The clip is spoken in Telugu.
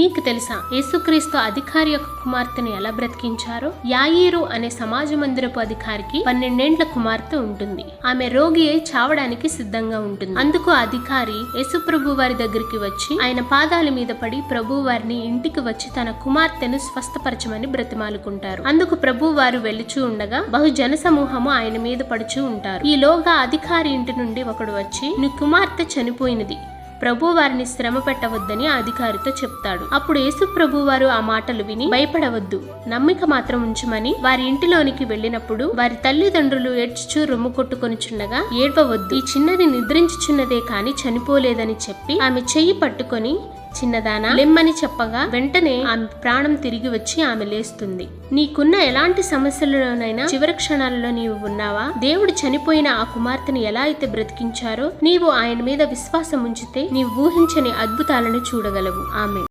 మీకు తెలుసా? యేసుక్రీస్తు అధికారి యొక్క కుమార్తెను ఎలా బ్రతికించారో? యాయీరు అనే సమాజ మందిరపు అధికారికి పన్నెండేండ్ల కుమార్తె ఉంటుంది. ఆమె రోగి అయి చావడానికి సిద్ధంగా ఉంటుంది. అందుకు అధికారి యేసుప్రభు వారి దగ్గరికి వచ్చి ఆయన పాదాల మీద పడి ప్రభు వారిని ఇంటికి వచ్చి తన కుమార్తెను స్వస్థపరచమని బ్రతిమాలుకుంటారు. అందుకు ప్రభు వారు వెలుచూ ఉండగా బహు జన సమూహము ఆయన మీద పడుచూ ఉంటారు. ఈలోగా అధికారి ఇంటి నుండి ఒకడు వచ్చి నీ కుమార్తె చనిపోయినది. ప్రభు వారిని శ్రమ పెట్టవద్దని ఆ అధికారితో చెప్తాడు. అప్పుడు యేసు ప్రభు వారు ఆ మాటలు విని భయపడవద్దు. నమ్మిక మాత్రం ఉంచమని వారి ఇంటిలోనికి వెళ్ళినప్పుడు వారి తల్లిదండ్రులు ఏడ్చుచూ రొమ్ము కొట్టుకొనిచుండగా ఏడవద్దు ఈ చిన్నది నిద్రించుచున్నదే కాని చనిపోలేదని చెప్పి ఆమె చెయ్యి పట్టుకొని చిన్నదానా? లెమ్మని చెప్పగా వెంటనే ఆమె ప్రాణం తిరిగి వచ్చి ఆమె లేస్తుంది. నీకున్న ఎలాంటి సమస్యలలోనైనా చివరి క్షణాలలో నీవు ఉన్నావా? దేవుడు చనిపోయిన ఆ కుమార్తెను ఎలా అయితే బ్రతికించారో నీవు ఆయన మీద విశ్వాసం ఉంచితే నీవు ఊహించని అద్భుతాలను చూడగలవు. ఆమె